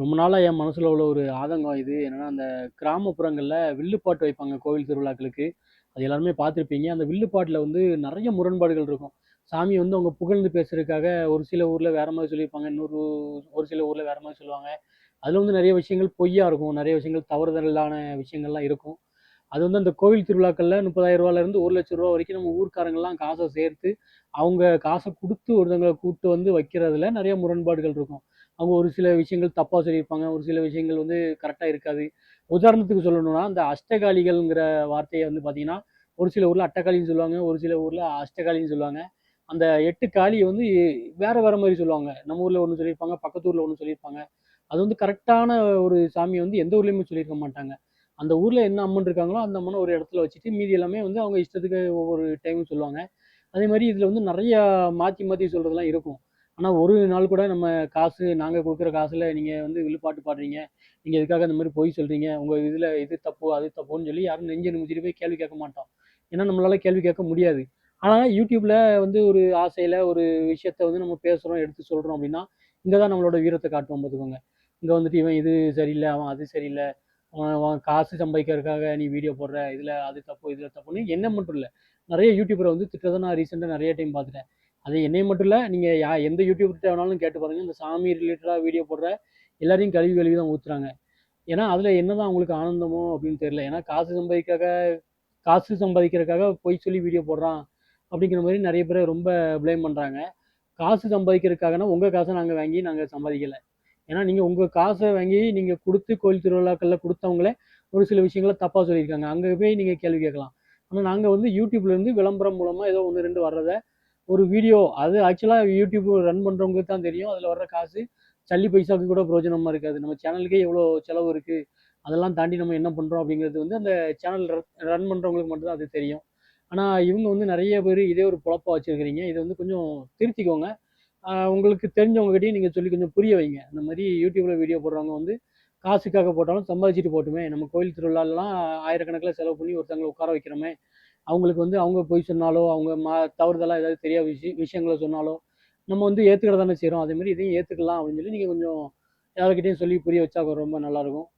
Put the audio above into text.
ரொம்ப நாளாக என் மனசில் உள்ள ஒரு ஆதங்கம் இது. என்னென்னா அந்த கிராமப்புறங்களில் வில்லுப்பாட்டு வைப்பாங்க கோவில் திருவிழாக்களுக்கு. அது எல்லாருமே பார்த்துருப்பீங்க. அந்த வில்லுப்பாட்டில் வந்து நிறைய முரண்பாடுகள் இருக்கும். சாமி வந்து அவங்க புகழ்ந்து பேசுறதுக்காக ஒரு சில ஊரில் வேற மாதிரி சொல்லியிருப்பாங்க. இன்னொரு ஒரு சில ஊரில் வேற மாதிரி சொல்லுவாங்க. அதில் வந்து நிறைய விஷயங்கள் பொய்யா இருக்கும். நிறைய விஷயங்கள் தவறுதலான விஷயங்கள்லாம் இருக்கும். அது வந்து அந்த கோவில் திருவிழாக்களில் முப்பதாயிரம் ரூபாயிலேருந்து ஒரு லட்ச ரூபா வரைக்கும் நம்ம ஊர்க்காரங்கெல்லாம் காசை சேர்த்து அவங்க காசை கொடுத்து ஒருத்தங்களை கூப்பிட்டு வந்து வைக்கிறதுல நிறைய முரண்பாடுகள் இருக்கும். அவங்க ஒரு சில விஷயங்கள் தப்பாக சொல்லியிருப்பாங்க. ஒரு சில விஷயங்கள் வந்து கரெக்டாக இருக்காது. உதாரணத்துக்கு சொல்லணும்னா அந்த அஷ்டகாளிகள்ங்கிற வார்த்தையை வந்து பார்த்தீங்கன்னா ஒரு சில ஊரில் அட்டகாளின்னு சொல்லுவாங்க. ஒரு சில ஊரில் அஷ்டகாளின்னு சொல்லுவாங்க. அந்த எட்டு காளியை வந்து வேற வேற மாதிரி சொல்லுவாங்க. நம்ம ஊரில் ஒன்று சொல்லியிருப்பாங்க பக்கத்து ஊரில் ஒன்று சொல்லியிருப்பாங்க. அது வந்து கரெக்டான ஒரு சாமியை வந்து எந்த ஊர்லேயுமே சொல்லியிருக்க மாட்டாங்க. அந்த ஊரில் என்ன அம்மன் இருக்காங்களோ அந்த அம்மனை ஒரு இடத்துல வச்சுட்டு மீதி எல்லாமே வந்து அவங்க இஷ்டத்துக்கு ஒவ்வொரு டைமும் சொல்லுவாங்க. அதே மாதிரி இதில் வந்து நிறைய மாற்றி மாற்றி சொல்கிறதெல்லாம் இருக்கும். ஆனால் ஒரு நாள் கூட நம்ம காசு நாங்கள் கொடுக்குற காசில் நீங்கள் வந்து விழுப்பாட்டு பாடுறீங்க. நீங்கள் இதுக்காக இந்த மாதிரி பொய் சொல்கிறீங்க உங்கள் இதில் இது தப்பு அது தப்புன்னு சொல்லி யாரும் நெஞ்சு நிமிச்சிட்டு போய் கேள்வி கேட்க மாட்டோம். ஏன்னா நம்மளால் கேள்வி கேட்க முடியாது. ஆனால் யூடியூப்பில் வந்து ஒரு ஆசையில் ஒரு விஷயத்த வந்து நம்ம பேசுகிறோம் எடுத்து சொல்கிறோம் அப்படின்னா இங்கே தான் நம்மளோட வீரத்தை காட்டுவோம் பார்த்துக்கோங்க இங்கே வந்துட்டு இவன் இது சரியில்லை அவன் அது சரியில்லை காசு சம்பாதிக்கிறதுக்காக நீ வீடியோ போடுற இதில் அது தப்பு இதில் தப்புன்னு என்ன மட்டும் இல்லை. நிறைய யூடியூபரை வந்து திட்டத்தை நான் ரீசெண்டாக நிறைய டைம் பார்த்துட்டேன். அது என்னை மட்டும் இல்லை நீங்கள் யா எந்த யூடியூபர்கிட்ட வேணாலும் கேட்டு பாருங்கள் இந்த சாமி ரிலேட்டடாக வீடியோ போடுற எல்லாரையும் கழுவி கழுவி தான் ஊற்றுறாங்க ஏன்னா அதில் என்ன தான் அவங்களுக்கு ஆனந்தமோ அப்படின்னு தெரியல. ஏன்னா காசு சம்பாதிக்காக காசு சம்பாதிக்கிறதுக்காக பொய் சொல்லி வீடியோ போடுறான் அப்படிங்கிற மாதிரி நிறைய பேர் ரொம்ப ப்ளேம் பண்ணுறாங்க காசு சம்பாதிக்கிறதுக்காகனா உங்கள் காசை நாங்கள் வாங்கி நாங்கள் சம்பாதிக்கலை. ஏன்னா நீங்கள் உங்கள் காசை வாங்கி நீங்கள் கொடுத்து கோயில் திருவிழாக்களில் கொடுத்தவங்களே ஒரு சில விஷயங்களை தப்பாக சொல்லியிருக்காங்க. அங்கே போய் நீங்கள் கேள்வி கேட்கலாம். ஆனால் நாங்கள் வந்து யூடியூப்லேருந்து விளம்பரம் மூலமாக ஏதோ ஒன்று ரெண்டு வர்றதை ஒரு வீடியோ அது ஆக்சுவலாக யூடியூப் ரன் பண்ணுறவங்களுக்கு தான் தெரியும். அதில் வர்ற காசு சல்லி பைசாவுக்கு கூட பிரயோஜனமாக இருக்காது. நம்ம சேனலுக்கே எவ்வளோ செலவு இருக்குது அதெல்லாம் தாண்டி நம்ம என்ன பண்ணுறோம் அப்படிங்கிறது வந்து அந்த சேனல் ரன் பண்ணுறவங்களுக்கு மட்டும்தான் அது தெரியும். ஆனால் இவங்க வந்து நிறைய பேர் இதே ஒரு பொழப்பா வச்சுருக்கிறீங்க. இதை வந்து கொஞ்சம் திருத்திக்கோங்க. உங்களுக்கு தெரிஞ்சவங்ககிட்டையும் நீங்கள் சொல்லி கொஞ்சம் புரிய வைங்க. இந்த மாதிரி யூடியூப்பில் வீடியோ போடுறவங்க வந்து காசுக்காக போட்டாலும் சம்பாதிச்சுட்டு போட்டுமே. நம்ம கோயில் திருவிழாலாம் ஆயிரக்கணக்கில் செலவு பண்ணி ஒருத்தங்களை உட்கார வைக்கிறோமே. அவங்களுக்கு வந்து அவங்க போய் சொன்னாலோ அவங்க மா தவறுதலாக ஏதாவது தெரியாத விஷய விஷயங்களை சொன்னாலோ நம்ம வந்து ஏற்றுக்கிட தானே செய்கிறோம் அதேமாதிரி இதையும் ஏற்றுக்கலாம் அப்படின்னு சொல்லி நீங்கள் கொஞ்சம் யாருக்கிட்டையும் சொல்லி புரிய வச்சா ரொம்ப நல்லாயிருக்கும்